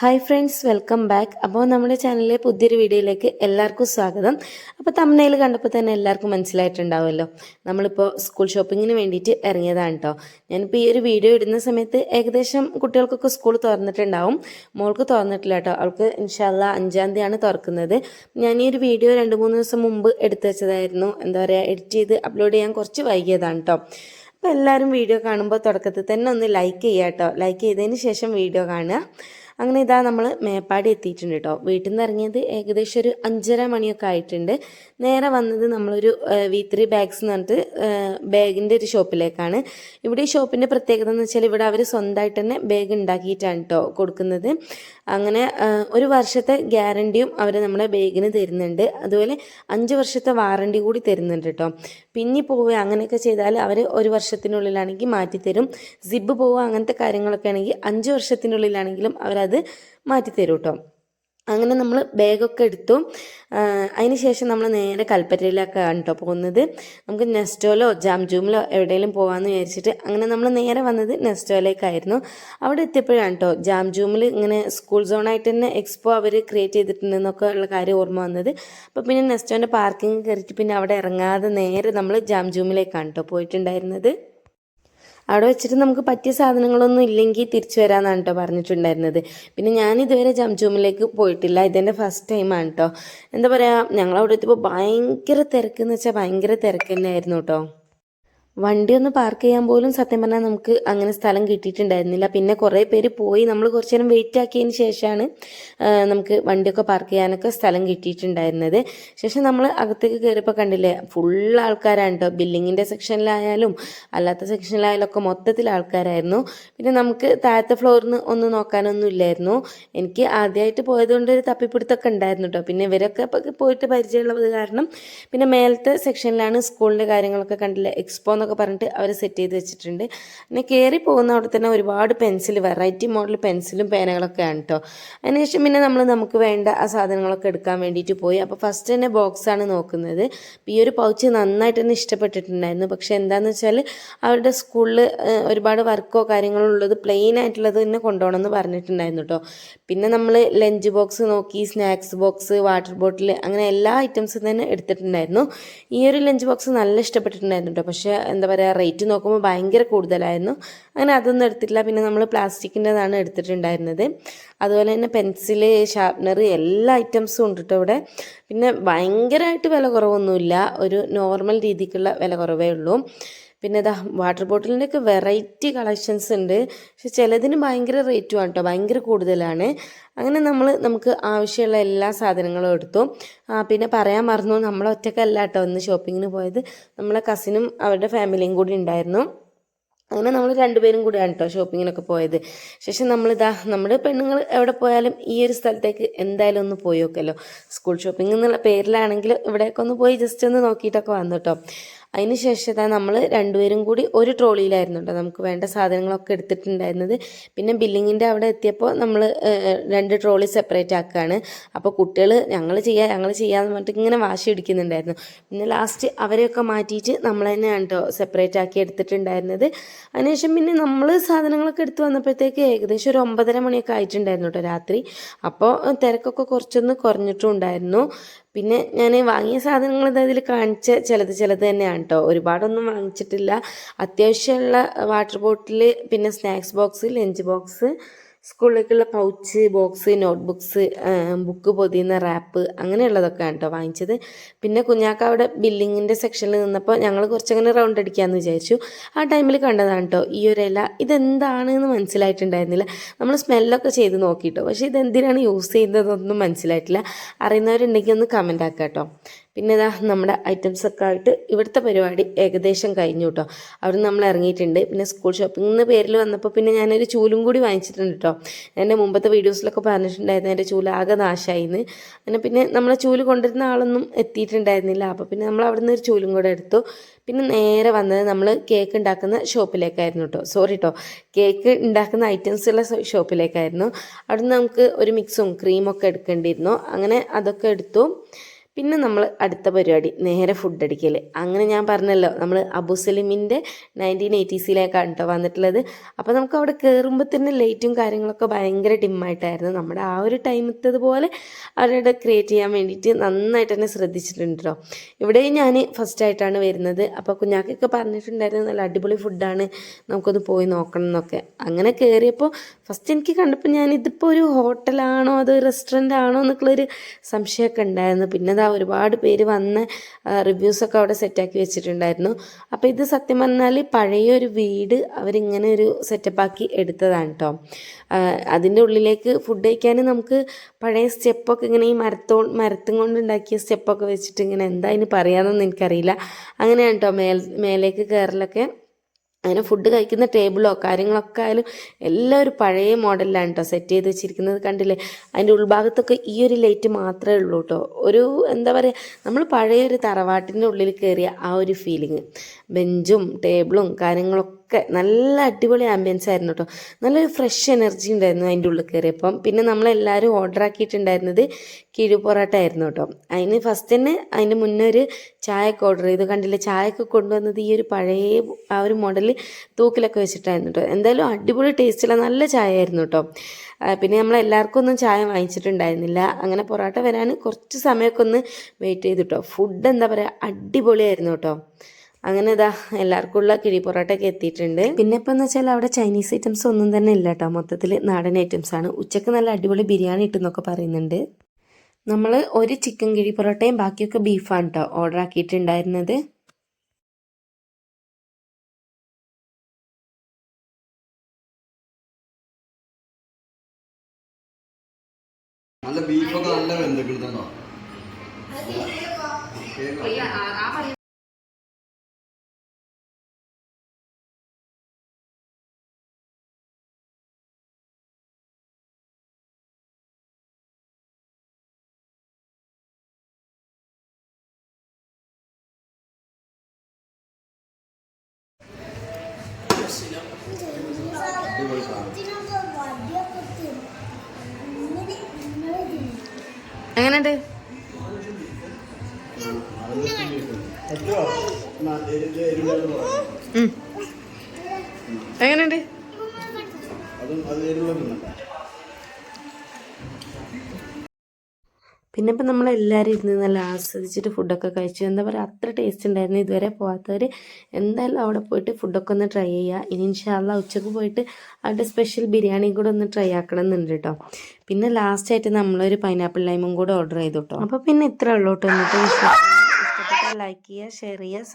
Hi friends welcome back അപ്പോൾ നമ്മുടെ ചാനലിലെ പുതിയൊരു വീഡിയോയിലേക്ക് എല്ലാവർക്കും സ്വാഗതം. അപ്പോൾ തമ്മനയിൽ കണ്ടപ്പോൾ തന്നെ എല്ലാവർക്കും മനസ്സിലായിട്ടുണ്ടാവുമല്ലോ. നമ്മളിപ്പോൾ സ്കൂൾ ഷോപ്പിങ്ങിന് വേണ്ടിയിട്ട് ഇറങ്ങിയതാണ് കേട്ടോ ഞാനിപ്പോൾ ഈ ഒരു വീഡിയോ ഇടുന്ന സമയത്ത് ഏകദേശം കുട്ടികൾക്കൊക്കെ സ്കൂൾ തുറന്നിട്ടുണ്ടാവും. മോൾക്ക് തുറന്നിട്ടില്ല കേട്ടോ അവൾക്ക് ഇൻഷാല്ല അഞ്ചാം തീയതിയാണ് തുറക്കുന്നത്. ഞാൻ ഈ ഒരു വീഡിയോ രണ്ട് മൂന്ന് ദിവസം മുമ്പ് എടുത്തു വെച്ചതായിരുന്നു. എന്താ പറയുക എഡിറ്റ് ചെയ്ത് അപ്ലോഡ് ചെയ്യാൻ കുറച്ച് വൈകിയതാണ് കേട്ടോ അപ്പോൾ എല്ലാവരും വീഡിയോ കാണുമ്പോൾ തുടക്കത്തിൽ തന്നെ ഒന്ന് ലൈക്ക് ചെയ്യാം കേട്ടോ ലൈക്ക് ചെയ്തതിന് ശേഷം വീഡിയോ കാണുക. അങ്ങനെ ഇതാ നമ്മൾ മേപ്പാടി എത്തിയിട്ടുണ്ട് കേട്ടോ വീട്ടിൽ നിന്ന് ഇറങ്ങിയത് ഏകദേശം ഒരു അഞ്ചര മണിയൊക്കെ ആയിട്ടുണ്ട്. നേരെ വന്നത് നമ്മളൊരു വി ത്രീ ബാഗ്സ് എന്ന് പറഞ്ഞിട്ട് ബാഗിന്റെ ഒരു ഷോപ്പിലേക്കാണ്. ഇവിടെ ഈ ഷോപ്പിന്റെ പ്രത്യേകത എന്ന് വെച്ചാൽ ഇവിടെ അവർ സ്വന്തമായിട്ട് തന്നെ ബാഗ് ഉണ്ടാക്കിയിട്ടാണ് കേട്ടോ കൊടുക്കുന്നത്. അങ്ങനെ ഒരു വർഷത്തെ ഗ്യാരണ്ടിയും അവർ നമ്മുടെ ബാഗിന് തരുന്നുണ്ട്. അതുപോലെ അഞ്ച് വർഷത്തെ വാറണ്ടി കൂടി തരുന്നുണ്ട് കേട്ടോ പിന്നെ പോവുക അങ്ങനെയൊക്കെ ചെയ്താൽ അവർ ഒരു വർഷത്തിനുള്ളിലാണെങ്കിൽ മാറ്റിത്തരും. സിബ് പോവുക അങ്ങനത്തെ കാര്യങ്ങളൊക്കെ ആണെങ്കിൽ അഞ്ച് വർഷത്തിനുള്ളിലാണെങ്കിലും അവരത് മാറ്റിത്തരും കേട്ടോ അങ്ങനെ നമ്മൾ ബാഗൊക്കെ എടുത്തു. അതിന് ശേഷം നമ്മൾ നേരെ കൽപ്പറ്റയിലേക്കാണ് കേട്ടോ പോകുന്നത്. നമുക്ക് നെസ്റ്റോലോ ജാംജൂമിലോ എവിടെയെങ്കിലും പോകാമെന്ന് വിചാരിച്ചിട്ട് അങ്ങനെ നമ്മൾ നേരെ വന്നത് നെസ്റ്റോയിലേക്കായിരുന്നു അവിടെ എത്തിയപ്പോഴാണ് കേട്ടോ ജാംജൂമിൽ ഇങ്ങനെ സ്കൂൾ സോണായിട്ട് തന്നെ എക്സ്പോ അവർ ക്രിയേറ്റ് ചെയ്തിട്ടുണ്ടെന്നൊക്കെ ഉള്ള കാര്യം ഓർമ്മ വന്നത്. അപ്പോൾ പിന്നെ നെസ്റ്റോന്റെ പാർക്കിംഗ് കയറിയിട്ട് പിന്നെ അവിടെ ഇറങ്ങാതെ നേരെ നമ്മൾ ജാംജൂമിലേക്കാണ് കേട്ടോ പോയിട്ടുണ്ടായിരുന്നത്. അവിടെ വെച്ചിട്ട് നമുക്ക് പറ്റിയ സാധനങ്ങളൊന്നും ഇല്ലെങ്കിൽ തിരിച്ചു വരാമെന്നാണ് കേട്ടോ പറഞ്ഞിട്ടുണ്ടായിരുന്നത്. പിന്നെ ഞാൻ ഇതുവരെ ജംജൂമിലേക്ക് പോയിട്ടില്ല. ഇതെന്റെ ഫസ്റ്റ് ടൈമാണ് കേട്ടോ എന്താ പറയുക ഞങ്ങളവിടെ എത്തിയപ്പോൾ ഭയങ്കര തിരക്കെന്ന് വെച്ചാൽ ഭയങ്കര തിരക്ക് തന്നെയായിരുന്നു കേട്ടോ വണ്ടി ഒന്ന് പാർക്ക് ചെയ്യാൻ പോലും സത്യം പറഞ്ഞാൽ നമുക്ക് അങ്ങനെ സ്ഥലം കിട്ടിയിട്ടുണ്ടായിരുന്നില്ല. പിന്നെ കുറേ പേര് പോയി. നമ്മൾ കുറച്ച് നേരം വെയിറ്റ് ആക്കിയതിന് ശേഷമാണ് നമുക്ക് വണ്ടിയൊക്കെ പാർക്ക് ചെയ്യാനൊക്കെ സ്ഥലം കിട്ടിയിട്ടുണ്ടായിരുന്നത്. ശേഷം നമ്മൾ അകത്തേക്ക് കയറിയപ്പോൾ കണ്ടില്ലേ ഫുൾ ആൾക്കാരാണ് കേട്ടോ ബില്ലിങ്ങിന്റെ സെക്ഷനിലായാലും അല്ലാത്ത സെക്ഷനിലായാലും ഒക്കെ മൊത്തത്തിൽ ആൾക്കാരായിരുന്നു. പിന്നെ നമുക്ക് താഴത്തെ ഫ്ലോറിൽ നിന്ന് ഒന്നും നോക്കാനൊന്നും ഇല്ലായിരുന്നു. എനിക്ക് ആദ്യമായിട്ട് പോയതുകൊണ്ട് ഒരു തപ്പിപ്പിടുത്തൊക്കെ ഉണ്ടായിരുന്നു കേട്ടോ പിന്നെ ഇവരൊക്കെ പോയിട്ട് പരിചയമുള്ളത് കാരണം പിന്നെ മേലത്തെ സെക്ഷനിലാണ് സ്കൂളിന്റെ കാര്യങ്ങളൊക്കെ കണ്ടില്ലേ എക്സ്പോ എന്നൊക്കെ പറഞ്ഞിട്ട് അവർ സെറ്റ് ചെയ്ത് വെച്ചിട്ടുണ്ട്. പിന്നെ കയറി പോകുന്ന അവിടെ തന്നെ ഒരുപാട് പെൻസിൽ വെറൈറ്റി മോഡൽ പെൻസിലും പേനകളൊക്കെയാണ് കേട്ടോ അതിനുശേഷം പിന്നെ നമ്മൾ നമുക്ക് വേണ്ട ആ സാധനങ്ങളൊക്കെ എടുക്കാൻ വേണ്ടിയിട്ട് പോയി. അപ്പോൾ ഫസ്റ്റ് തന്നെ ബോക്സാണ് നോക്കുന്നത്. ഈ ഒരു പൗച്ച് നന്നായിട്ട് തന്നെ ഇഷ്ടപ്പെട്ടിട്ടുണ്ടായിരുന്നു. പക്ഷേ എന്താണെന്ന് വെച്ചാൽ അവരുടെ സ്കൂളിൽ ഒരുപാട് വർക്കോ കാര്യങ്ങളോ ഉള്ളത് പ്ലെയിൻ ആയിട്ടുള്ളത് തന്നെ കൊണ്ടുപോകണം എന്ന് പറഞ്ഞിട്ടുണ്ടായിരുന്നു കേട്ടോ പിന്നെ നമ്മൾ ലഞ്ച് ബോക്സ് നോക്കി സ്നാക്സ് ബോക്സ് വാട്ടർ ബോട്ടിൽ അങ്ങനെ എല്ലാ ഐറ്റംസും തന്നെ എടുത്തിട്ടുണ്ടായിരുന്നു. ഈ ഒരു ലഞ്ച് ബോക്സ് നല്ല ഇഷ്ടപ്പെട്ടിട്ടുണ്ടായിരുന്നു കേട്ടോ പക്ഷേ എന്താ പറയുക റേറ്റ് നോക്കുമ്പോൾ ഭയങ്കര കൂടുതലായിരുന്നു. അങ്ങനെ അതൊന്നും എടുത്തിട്ടില്ല. പിന്നെ നമ്മൾ പ്ലാസ്റ്റിക്കിന്റെതാണ് എടുത്തിട്ടുണ്ടായിരുന്നത്. അതുപോലെ തന്നെ പെൻസിൽ ഷാർപ്നർ എല്ലാ ഐറ്റംസും ഉണ്ട് കേട്ടോ ഇവിടെ. പിന്നെ ഭയങ്കരമായിട്ട് വില കുറവൊന്നുമില്ല. ഒരു നോർമൽ രീതിക്കുള്ള വില കുറവേ ഉള്ളൂ. പിന്നെ ഇതാ വാട്ടർ ബോട്ടിലിന്റെയൊക്കെ വെറൈറ്റി കളക്ഷൻസ് ഉണ്ട്. പക്ഷെ ചിലതിന് ഭയങ്കര റേറ്റുമാണ് കേട്ടോ ഭയങ്കര കൂടുതലാണ്. അങ്ങനെ നമ്മൾ നമുക്ക് ആവശ്യമുള്ള എല്ലാ സാധനങ്ങളും എടുത്തു. പിന്നെ പറയാൻ മറന്നു നമ്മൾ ഒറ്റക്കല്ല കേട്ടോ ഒന്ന് ഷോപ്പിങ്ങിന് പോയത്. നമ്മളെ കസിനും അവരുടെ ഫാമിലിയും കൂടി ഉണ്ടായിരുന്നു. അങ്ങനെ നമ്മൾ രണ്ടുപേരും കൂടിയാണ് കേട്ടോ ഷോപ്പിങ്ങിനൊക്കെ പോയത്. ശേഷം നമ്മളിതാ നമ്മുടെ പെണ്ണുങ്ങൾ എവിടെ പോയാലും ഈ ഒരു സ്ഥലത്തേക്ക് എന്തായാലും ഒന്ന് പോയി നോക്കല്ലോ. സ്കൂൾ ഷോപ്പിംഗ് എന്നുള്ള പേരിലാണെങ്കിൽ ഇവിടെയൊക്കെ ഒന്ന് പോയി ജസ്റ്റ് ഒന്ന് നോക്കിയിട്ടൊക്കെ വന്നു കേട്ടോ അതിന് ശേഷം നമ്മൾ രണ്ടുപേരും കൂടി ഒരു ട്രോളിയിലായിരുന്നു കേട്ടോ നമുക്ക് വേണ്ട സാധനങ്ങളൊക്കെ എടുത്തിട്ടുണ്ടായിരുന്നത്. പിന്നെ ബില്ലിങ്ങിന്റെ അവിടെ എത്തിയപ്പോൾ നമ്മൾ രണ്ട് ട്രോളി സെപ്പറേറ്റ് ആക്കുകയാണ്. അപ്പോൾ കുട്ടികൾ ഞങ്ങൾ ചെയ്യാം ഞങ്ങൾ ചെയ്യാമെന്ന് പറഞ്ഞിട്ട് ഇങ്ങനെ വാശി പിടിക്കുന്നുണ്ടായിരുന്നു. പിന്നെ ലാസ്റ്റ് അവരെയൊക്കെ മാറ്റിയിട്ട് നമ്മൾ തന്നെയാണ് കേട്ടോ സെപ്പറേറ്റ് ആക്കി എടുത്തിട്ടുണ്ടായിരുന്നത്. അതിനുശേഷം പിന്നെ നമ്മൾ സാധനങ്ങളൊക്കെ എടുത്ത് വന്നപ്പോഴത്തേക്ക് ഏകദേശം ഒരു ഒമ്പതര മണിയൊക്കെ ആയിട്ടുണ്ടായിരുന്നു കേട്ടോ രാത്രി. അപ്പോൾ തിരക്കൊക്കെ കുറച്ചൊന്ന് കുറഞ്ഞിട്ടും ഉണ്ടായിരുന്നു പിന്നെ ഞാൻ വാങ്ങിയ സാധനങ്ങൾ ഇതിൽ കാണിച്ച ചിലത് ചിലത് തന്നെയാണ് കേട്ടോ ഒരുപാടൊന്നും വാങ്ങിച്ചിട്ടില്ല. അത്യാവശ്യമുള്ള വാട്ടർ ബോട്ടിൽ പിന്നെ സ്നാക്സ് ബോക്സ് ലഞ്ച് ബോക്സ് സ്കൂളിലേക്കുള്ള pouch box notebooks book പൊതിയുന്ന റാപ്പ് അങ്ങനെയുള്ളതൊക്കെയാണ് കേട്ടോ വാങ്ങിച്ചത്. പിന്നെ കുഞ്ഞാക്ക അവിടെ ബില്ലിങ്ങിന്റെ സെക്ഷനിൽ നിന്നപ്പോൾ ഞങ്ങൾ കുറച്ചങ്ങനെ റൗണ്ട് അടിക്കാമെന്ന് വിചാരിച്ചു. ആ ടൈമിൽ കണ്ടതാണ് കേട്ടോ ഈ ഒരു ഇല ഇതെന്താണെന്ന് മനസ്സിലായിട്ടുണ്ടായിരുന്നില്ല. നമ്മൾ സ്മെല്ലൊക്കെ ചെയ്ത് നോക്കിയിട്ടോ പക്ഷേ ഇതെന്തിനാണ് യൂസ് ചെയ്യുന്നതൊന്നും മനസ്സിലായിട്ടില്ല. അറിയുന്നവരുണ്ടെങ്കിൽ ഒന്ന് കമന്റ് ആക്കാം കേട്ടോ പിന്നെ ഇതാ നമ്മുടെ ഐറ്റംസ് ഒക്കെ ആയിട്ട് ഇവിടുത്തെ പരിപാടി ഏകദേശം കഴിഞ്ഞു കേട്ടോ അവിടെ നമ്മൾ ഇറങ്ങിയിട്ടുണ്ട്. പിന്നെ സ്കൂൾ ഷോപ്പിംഗ് എന്ന പേരിൽ വന്നപ്പോൾ പിന്നെ ഞാനൊരു ചൂലും കൂടി വാങ്ങിച്ചിട്ടുണ്ട് കേട്ടോ എന്റെ മുമ്പത്തെ വീഡിയോസിലൊക്കെ പറഞ്ഞിട്ടുണ്ടായിരുന്നു എന്റെ ചൂൽ ആകെ നാശമായിന്ന് അങ്ങനെ പിന്നെ നമ്മളെ ചൂൽ കൊണ്ടുവരുന്ന ആളൊന്നും എത്തിയിട്ടുണ്ടായിരുന്നില്ല. അപ്പോൾ പിന്നെ നമ്മൾ അവിടെ ഒരു ചൂലും കൂടെ എടുത്തു. പിന്നെ നേരെ വന്നത് നമ്മൾ കേക്ക് ഉണ്ടാക്കുന്ന ഷോപ്പിലേക്കായിരുന്നു കേട്ടോ സോറി കേട്ടോ കേക്ക് ഉണ്ടാക്കുന്ന ഐറ്റംസ് ഉള്ള ഷോപ്പിലേക്കായിരുന്നു അവിടെ നിന്ന് നമുക്ക് ഒരു മിക്സും ക്രീമൊക്കെ എടുക്കേണ്ടിയിരുന്നു. അങ്ങനെ അതൊക്കെ എടുത്തു. പിന്നെ നമ്മൾ അടുത്ത പരിപാടി നേരെ ഫുഡ് അടിക്കൽ അങ്ങനെ ഞാൻ പറഞ്ഞല്ലോ നമ്മൾ അബുസലിമിന്റെ നയന്റീൻ എയ്റ്റീസിലേക്കാണ് കേട്ടോ വന്നിട്ടുള്ളത്. അപ്പോൾ നമുക്ക് അവിടെ കയറുമ്പോൾ തന്നെ ലൈറ്റും കാര്യങ്ങളൊക്കെ ഭയങ്കര ഡിമ്മായിട്ടായിരുന്നു നമ്മുടെ ആ ഒരു ടൈമത്തതുപോലെ അവരുടെ ക്രിയേറ്റ് ചെയ്യാൻ വേണ്ടിയിട്ട് നന്നായിട്ട് തന്നെ ശ്രദ്ധിച്ചിട്ടുണ്ട് ഇവിടെ ഞാൻ ഫസ്റ്റ് ആയിട്ടാണ് വരുന്നത്. അപ്പോൾ കുഞ്ഞാക്കൊക്കെ പറഞ്ഞിട്ടുണ്ടായിരുന്നു നല്ല അടിപൊളി ഫുഡാണ് നമുക്കൊന്ന് പോയി നോക്കണം എന്നൊക്കെ. അങ്ങനെ കയറിയപ്പോൾ ഫസ്റ്റ് എനിക്ക് കണ്ടപ്പോൾ ഞാൻ ഇതിപ്പോൾ ഒരു ഹോട്ടലാണോ അതോ റെസ്റ്റോറന്റ് ആണോ എന്നൊക്കെയുള്ളൊരു സംശയമൊക്കെ ഉണ്ടായിരുന്നു. പിന്നെ ഒരുപാട് പേര് വന്ന് റിവ്യൂസൊക്കെ അവിടെ സെറ്റാക്കി വെച്ചിട്ടുണ്ടായിരുന്നു. അപ്പോൾ ഇത് സത്യം പറഞ്ഞാൽ പഴയൊരു വീട് അവരിങ്ങനെ ഒരു സെറ്റപ്പാക്കി എടുത്തതാണ് കേട്ടോ അതിന്റെ ഉള്ളിലേക്ക് ഫുഡ് കഴിക്കാൻ നമുക്ക് പഴയ സ്റ്റെപ്പൊക്കെ ഇങ്ങനെ ഈ മരത്തോ മരത്തും കൊണ്ടുണ്ടാക്കിയ സ്റ്റെപ്പൊക്കെ വെച്ചിട്ട് ഇങ്ങനെ എന്താ അതിന് പറയാമെന്നൊന്നും എനിക്കറിയില്ല. അങ്ങനെയാണ് കേട്ടോ മേൽ മേലേക്ക് കയറലൊക്കെ അങ്ങനെ ഫുഡ് കഴിക്കുന്ന ടേബിളോ കാര്യങ്ങളൊക്കെ ആയാലും എല്ലാം ഒരു പഴയ മോഡലിലാണ് കേട്ടോ സെറ്റ് ചെയ്ത് വെച്ചിരിക്കുന്നത്. കണ്ടില്ലേ? അതിന്റെ ഉൾഭാഗത്തൊക്കെ ഈ ഒരു ലൈറ്റ് മാത്രമേ ഉള്ളൂ കേട്ടോ ഒരു എന്താ പറയുക നമ്മൾ പഴയ ഒരു തറവാട്ടിന്റെ ഉള്ളിൽ കയറിയ ആ ഒരു ഫീലിംഗ് ബെഞ്ചും ടേബിളും കാര്യങ്ങളൊക്കെ നല്ല അടിപൊളി ആംബിയൻസ് ആയിരുന്നു കേട്ടോ നല്ലൊരു ഫ്രഷ് എനർജി ഉണ്ടായിരുന്നു അതിന്റെ ഉള്ളിൽ കയറിയപ്പം പിന്നെ നമ്മളെല്ലാവരും ഓർഡർ ആക്കിയിട്ടുണ്ടായിരുന്നത് കിഴി പൊറോട്ട ആയിരുന്നു കേട്ടോ അതിന് ഫസ്റ്റ് തന്നെ അതിന് മുന്നേ ഒരു ചായയൊക്കെ ഓർഡർ ചെയ്തു. കണ്ടില്ല? ചായയൊക്കെ കൊണ്ടുവന്നത് ഈ ഒരു പഴയ ആ ഒരു മോഡൽ തൂക്കിലൊക്കെ വെച്ചിട്ടായിരുന്നു കേട്ടോ എന്തായാലും അടിപൊളി ടേസ്റ്റുള്ള നല്ല ചായ ആയിരുന്നു കേട്ടോ പിന്നെ നമ്മൾ എല്ലാവർക്കും ഒന്നും ചായ വാങ്ങിച്ചിട്ടുണ്ടായിരുന്നില്ല. അങ്ങനെ പൊറോട്ട വരാൻ കുറച്ച് സമയമൊക്കെ ഒന്ന് വെയിറ്റ് ചെയ്തു കേട്ടോ ഫുഡ് എന്താ പറയുക അടിപൊളിയായിരുന്നു കേട്ടോ അങ്ങനെ ഇതാ എല്ലാവർക്കും ഉള്ള കിഴി പൊറോട്ടയൊക്കെ എത്തിയിട്ടുണ്ട്. പിന്നെ ഇപ്പം എന്ന് വെച്ചാൽ അവിടെ ചൈനീസ് ഐറ്റംസ് ഒന്നും തന്നെ ഇല്ല കേട്ടോ മൊത്തത്തിൽ നാടൻ ഐറ്റംസ് ആണ്. ഉച്ചയ്ക്ക് നല്ല അടിപൊളി ബിരിയാണി ഇട്ടെന്നൊക്കെ പറയുന്നുണ്ട്. നമ്മൾ ഒരു ചിക്കൻ കിഴി പൊറോട്ടയും ബാക്കിയൊക്കെ ബീഫാണ് കേട്ടോ ഓർഡർ ആക്കിയിട്ടുണ്ടായിരുന്നത്. നല്ല ബീഫൊക്കെ നല്ല വെന്തിട്ടുണ്ടോ എങ്ങനെയുണ്ട്. എങ്ങനെയുണ്ട്? അതും അത് എരിവുള്ള തിന്നണ്ട പിന്നെ ഇപ്പം നമ്മളെല്ലാവരും ഇരുന്ന് നല്ല ആസ്വദിച്ചിട്ട് ഫുഡൊക്കെ കഴിച്ചു. എന്താ പറയുക അത്ര ടേസ്റ്റ് ഉണ്ടായിരുന്നു ഇതുവരെ പോകാത്തവർ എന്തായാലും അവിടെ പോയിട്ട് ഫുഡൊക്കെ ഒന്ന് ട്രൈ ചെയ്യുക. ഇനി ഇൻഷാല്ല ഉച്ചയ്ക്ക് പോയിട്ട് അവിടെ സ്പെഷ്യൽ ബിരിയാണി കൂടെ ഒന്ന് ട്രൈ ആക്കണം എന്നുണ്ട് കേട്ടോ. പിന്നെ ലാസ്റ്റായിട്ട് നമ്മളൊരു പൈനാപ്പിൾ ലൈമും കൂടെ ഓർഡർ ചെയ്തു കേട്ടോ. അപ്പോൾ പിന്നെ ഇത്രേ ഉള്ളൂ കേട്ടോ. എന്നിട്ട് ലൈക്ക് ചെയ്യുക ഷെയർ ചെയ്യുക